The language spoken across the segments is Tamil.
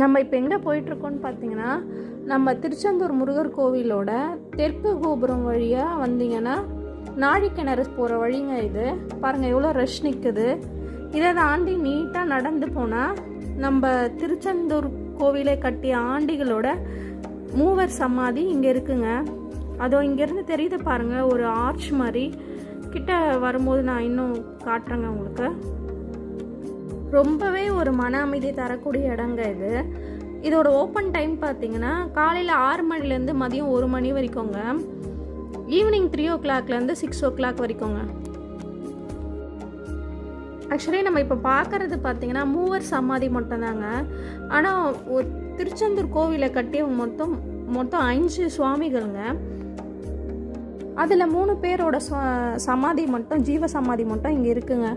நம்ம இப்போ எங்கே போயிட்டுருக்கோம்னு பார்த்தீங்கன்னா நம்ம திருச்செந்தூர் முருகர் கோவிலோட தெற்கு கோபுரம் வழியாக வந்தீங்கன்னா நாழிக்கிணறு போகிற வழிங்க இது. பாருங்கள் எவ்வளோ ரஷ் நிற்குது இதை தாண்டி நீட்டாக நடந்து போனால் நம்ம திருச்செந்தூர் கோவிலை கட்டிய ஆண்டிகளோட மூவர் சமாதி இங்கே இருக்குங்க. அதோ இங்கேருந்து தெரியுது பாருங்கள் ஒரு ஆர்ச் மாதிரி. கிட்ட வரும்போது நான் இன்னும் காட்டுறேங்க உங்களுக்கு. ரொம்பவே ஒரு மன அமைதி தரக்கூடிய இடங்க இது. இதோட ஓப்பன் டைம் பார்த்தீங்கன்னா காலையில் ஆறு மணிலேருந்து மதியம் ஒரு மணி வரைக்குங்க. ஈவினிங் த்ரீ ஓ கிளாக்லேருந்து சிக்ஸ் ஓ கிளாக் வரைக்குங்க. ஆக்சுவலி நம்ம இப்போ பார்க்குறது பார்த்தீங்கன்னா மூவர் சமாதி மட்டும்தாங்க. ஆனால் ஒரு திருச்செந்தூர் கோவிலை கட்டியவங்க மொத்தம் மொத்தம் அஞ்சு சுவாமிகள்ங்க. அதில் மூணு பேரோட சமாதி மட்டும் ஜீவ சமாதி மட்டும் இங்கே இருக்குங்க.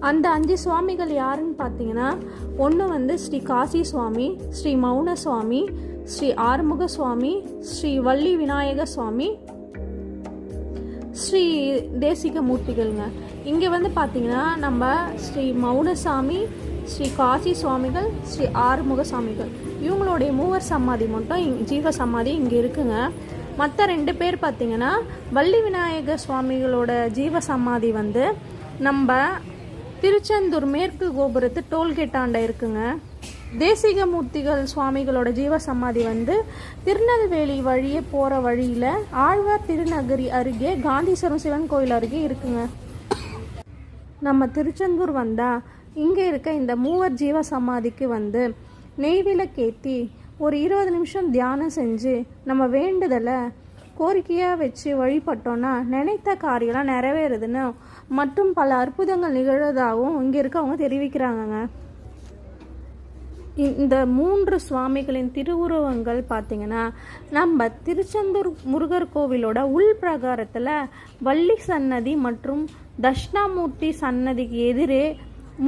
அந்த அஞ்சு சுவாமிகள் யாருன்னு பார்த்தீங்கன்னா ஒன்று வந்து ஸ்ரீ காசி சுவாமி ஸ்ரீ மௌன சுவாமி ஸ்ரீ ஆறுமுக சுவாமி ஸ்ரீ வள்ளி விநாயக சுவாமி ஸ்ரீ தேசிக மூர்த்திகள்ங்க இங்கே வந்து பார்த்தீங்கன்னா நம்ம ஸ்ரீ மௌனசாமி ஸ்ரீ காசி சுவாமிகள் ஸ்ரீ ஆறுமுக சுவாமிகள் இவங்களுடைய மூவர் சமாதி மட்டும் இங் ஜீவ சமாதி இங்கே இருக்குங்க. மற்ற ரெண்டு பேர் பார்த்தீங்கன்னா வள்ளி விநாயக சுவாமிகளோட ஜீவ சமாதி வந்து நம்ம திருச்செந்தூர் மேற்கு கோபுரத்து டோல்கேட்டாண்ட இருக்குங்க. தேசிக மூர்த்திகள் சுவாமிகளோட ஜீவ சமாதி வந்து திருநெல்வேலி வழியே போகிற வழியில் ஆழ்வார் திருநகரி அருகே காந்தீஸ்வரம் சிவன் கோயில் அருகே இருக்குங்க. நம்ம திருச்செந்தூர் வந்தால் இங்கே இருக்க இந்த மூவர் ஜீவ சமாதிக்கு வந்து நெய்விளக்கேற்றி ஒரு இருபது நிமிஷம் தியானம் செஞ்சு நம்ம வேண்டுதலை கோரிக்கையாக வச்சு வழிபட்டோன்னா நினைத்த காரியம்லாம் நிறைவேறுதுன்னு மற்றும் பல அற்புதங்கள் நிகழ்வதாகவும் இங்கே இருக்கவங்க தெரிவிக்கிறாங்கங்க. இந்த மூன்று சுவாமிகளின் திருவுருவங்கள் பார்த்தீங்கன்னா நம்ம திருச்செந்தூர் முருகர் கோவிலோட உள் பிரகாரத்தில் வள்ளி சன்னதி மற்றும் தட்சிணாமூர்த்தி சன்னதிக்கு எதிரே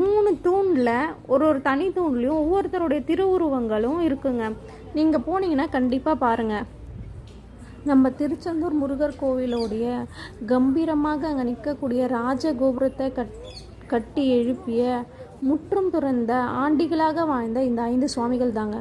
மூணு தூணில் ஒரு ஒரு தனி தூண்லேயும் ஒவ்வொருத்தருடைய திருவுருவங்களும் இருக்குங்க. நீங்கள் போனீங்கன்னா கண்டிப்பாக பாருங்கள் நம்ம திருச்செந்தூர் முருகர் கோவிலோடைய கம்பீரமாக அங்கே நிற்கக்கூடிய ராஜகோபுரத்தை கட் கட்டி எழுப்பிய முற்றும் துறந்த ஆண்டிகளாக வாழ்ந்த இந்த ஐந்து சுவாமிகள் தாங்க